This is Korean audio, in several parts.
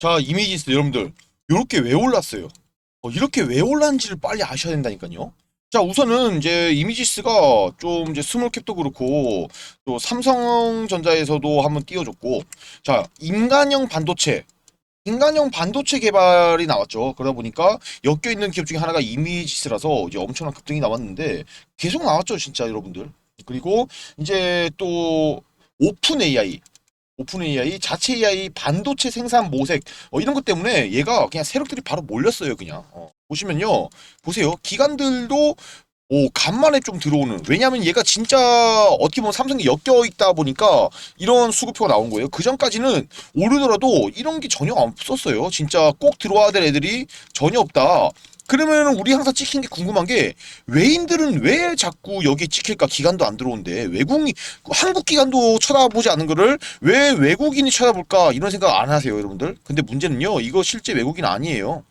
자, 이미지스 여러분들 이렇게 왜 올랐어요? 어, 이렇게 왜 올랐는지를 빨리 아셔야 된다니까요. 자, 우선은 이제 이미지스가 좀 이제 스몰캡도 그렇고 또 삼성전자에서도 한번 띄워줬고, 자, 인간형 반도체. 인간형 반도체 개발이 나왔죠. 그러다 보니까 엮여 있는 기업 중에 하나가 이미지스라서 이제 엄청난 급등이 나왔는데 계속 나왔죠, 진짜 여러분들. 그리고 이제 또 오픈 AI 오픈 AI, 자체 AI, 반도체 생산 모색 어, 이런 것 때문에 얘가 그냥 세력들이 바로 몰렸어요 그냥. 어, 보시면요. 보세요. 기관들도 오 간만에 좀 들어오는. 왜냐하면 얘가 진짜 어떻게 보면 삼성이 엮여 있다 보니까 이런 수급표가 나온 거예요. 그 전까지는 오르더라도 이런 게 전혀 없었어요. 진짜 꼭 들어와야 될 애들이 전혀 없다 그러면 우리 항상 찍힌 게 궁금한 게 외인들은 왜 자꾸 여기 찍힐까? 기관도 안 들어오는데 외국이 한국 기관도 쳐다보지 않은 거를 왜 외국인이 쳐다볼까? 이런 생각 안 하세요 여러분들? 근데 문제는요 이거 실제 외국인 아니에요.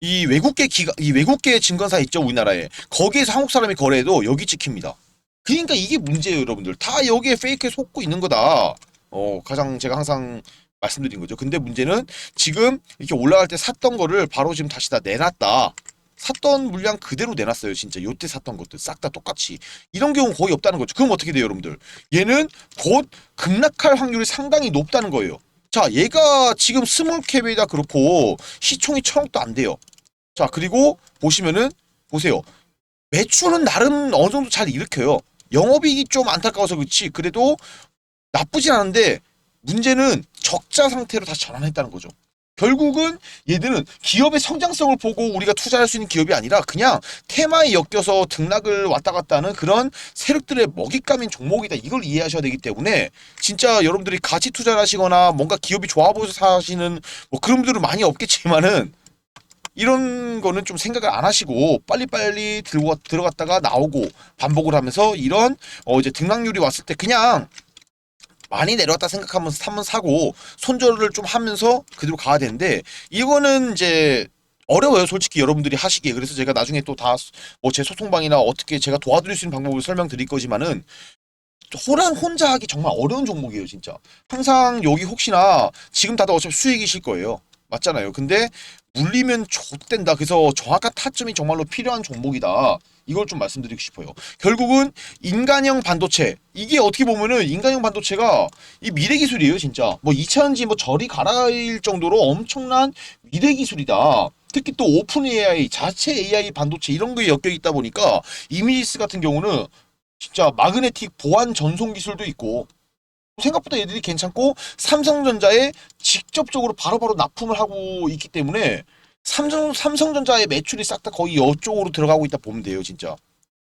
이 외국계 기가 이 외국계 증권사 있죠 우리나라에. 거기에서 한국 사람이 거래해도 여기 찍힙니다. 그러니까 이게 문제예요 여러분들. 다 여기에 페이크에 속고 있는 거다. 어 가장 제가 항상 말씀드린 거죠. 근데 문제는 지금 이렇게 올라갈 때 샀던 거를 바로 지금 다시 다 내놨다. 샀던 물량 그대로 내놨어요 진짜. 요때 샀던 것들 싹 다 똑같이. 이런 경우 거의 없다는 거죠. 그럼 어떻게 돼요 여러분들? 얘는 곧 급락할 확률이 상당히 높다는 거예요. 자 얘가 지금 스몰캡이다 그렇고 시총이 천억도 안 돼요. 자 그리고 보시면은 보세요. 매출은 나름 어느 정도 잘 일으켜요. 영업이익이 좀 안타까워서 그렇지. 그래도 나쁘진 않은데 문제는 적자 상태로 다시 전환했다는 거죠. 결국은 얘들은 기업의 성장성을 보고 우리가 투자할 수 있는 기업이 아니라 그냥 테마에 엮여서 등락을 왔다 갔다 하는 그런 세력들의 먹잇감인 종목이다. 이걸 이해하셔야 되기 때문에 진짜 여러분들이 가치 투자를 하시거나 뭔가 기업이 좋아 보여서 사시는 뭐 그런 분들은 많이 없겠지만은 이런 거는 좀 생각을 안 하시고 빨리빨리 들어갔다가 나오고 반복을 하면서 이런 어 이제 등락률이 왔을 때 그냥 많이 내려왔다 생각하면서 한번 사고 손절을 좀 하면서 그대로 가야 되는데 이거는 이제 어려워요 솔직히 여러분들이 하시기에. 그래서 제가 나중에 또 다 뭐 제 소통방이나 어떻게 제가 도와드릴 수 있는 방법을 설명드릴 거지만은 호란 혼자 하기 정말 어려운 종목이에요 진짜. 항상 여기 혹시나 지금 다들 어차피 수익이실 거예요. 맞잖아요. 근데 물리면 좆된다. 그래서 정확한 타점이 정말로 필요한 종목이다 이걸 좀 말씀드리고 싶어요. 결국은 인간형 반도체. 이게 어떻게 보면은 인간형 반도체가 이 미래 기술이에요 진짜. 뭐 2차전지 뭐 저리 가라일 정도로 엄청난 미래 기술이다. 특히 또 오픈 AI 자체 AI 반도체 이런 거에 엮여 있다 보니까 이미지스 같은 경우는 진짜 마그네틱 보안 전송 기술도 있고 생각보다 얘들이 괜찮고 삼성전자에 직접적으로 바로바로 납품을 하고 있기 때문에 삼성 삼성전자의 매출이 싹 다 거의 이쪽으로 들어가고 있다 보면 돼요 진짜.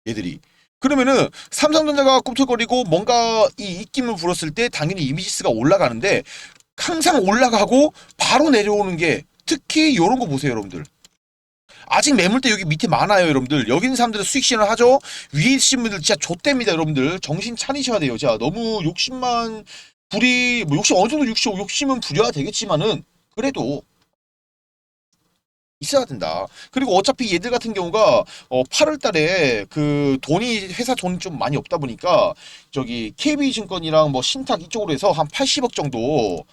얘들이. 그러면은 삼성전자가 꿈틀거리고 뭔가 이 입김을 불었을 때 당연히 이미지스가 올라가는데 항상 올라가고 바로 내려오는 게 특히 이런 거 보세요 여러분들. 아직 매물대 여기 밑에 많아요 여러분들. 여기 있는 사람들은 수익 실현을 하죠. 위에 있으신 분들 진짜 좆됩니다 여러분들. 정신 차리셔야 돼요. 자 너무 욕심만 부리 뭐 욕심 어느 정도 욕심 욕심은 부려야 되겠지만은 그래도 있어야 된다. 그리고 어차피 얘들 같은 경우가 어 8월 달에 그 돈이 회사 돈이 좀 많이 없다 보니까 저기 KB증권이랑 뭐 신탁 이쪽으로 해서 한 80억 정도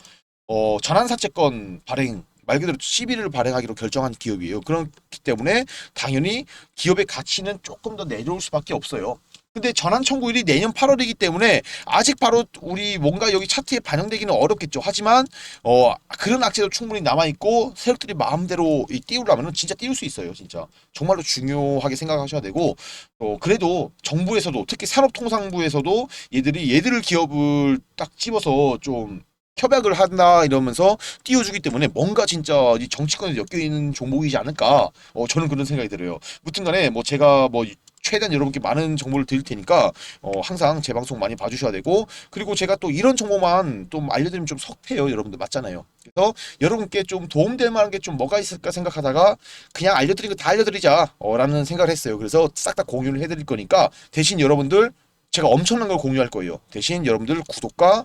어 전환사채권 발행 말 그대로 시비를 발행하기로 결정한 기업이에요. 그렇기 때문에 당연히 기업의 가치는 조금 더 내려올 수밖에 없어요. 근데 전환 청구일이 내년 8월이기 때문에 아직 바로 우리 뭔가 여기 차트에 반영되기는 어렵겠죠. 하지만 어 그런 악재도 충분히 남아 있고 세력들이 마음대로 이 띄우려면은 진짜 띄울 수 있어요. 진짜 정말로 중요하게 생각하셔야 되고 어 그래도 정부에서도 특히 산업통상부에서도 얘들이 얘들을 기업을 딱 집어서 좀 협약을 한다 이러면서 띄워주기 때문에 뭔가 진짜 이 정치권에 엮여 있는 종목이지 않을까 어 저는 그런 생각이 들어요. 무튼간에 뭐 제가 뭐 최대한 여러분께 많은 정보를 드릴 테니까 어, 항상 제 방송 많이 봐주셔야 되고 그리고 제가 또 이런 정보만 좀 알려드리면 좀 석해요 여러분들. 맞잖아요. 그래서 여러분께 좀 도움될 만한 게 좀 뭐가 있을까 생각하다가 그냥 알려드린 거 다 알려드리자 어, 라는 생각을 했어요. 그래서 싹 다 공유를 해드릴 거니까 대신 여러분들 제가 엄청난 걸 공유할 거예요. 대신 여러분들 구독과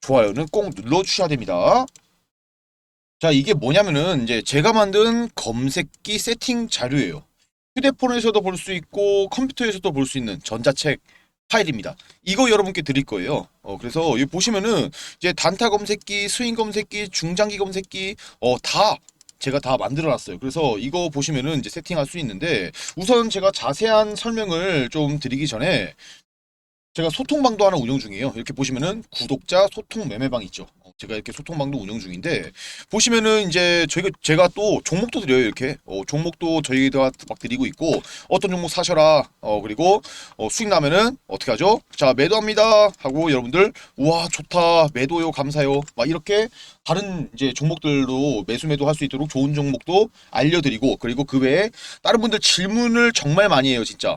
좋아요는 꼭 눌러주셔야 됩니다. 자 이게 뭐냐면은 이제 제가 만든 검색기 세팅 자료예요 휴대폰에서도 볼 수 있고 컴퓨터에서도 볼 수 있는 전자책 파일입니다. 이거 여러분께 드릴 거예요. 어, 그래서 여기 보시면은 이제 단타 검색기, 스윙 검색기, 중장기 검색기, 어, 다 제가 다 만들어 놨어요. 그래서 이거 보시면은 이제 세팅할 수 있는데 우선 제가 자세한 설명을 좀 드리기 전에 제가 소통방도 하나 운영 중이에요. 이렇게 보시면은 구독자 소통 매매방 있죠. 어, 제가 이렇게 소통방도 운영 중인데 보시면은 이제 저희가 제가 또 종목도 드려요 이렇게 어, 종목도 저희가 막 드리고 있고 어떤 종목 사셔라 어 그리고 어, 수익 나면은 어떻게 하죠? 자 매도합니다 하고 여러분들 우와 좋다 매도요 감사요 막 이렇게 다른 이제 종목들도 매수 매도 할 수 있도록 좋은 종목도 알려드리고 그리고 그 외에 다른 분들 질문을 정말 많이 해요 진짜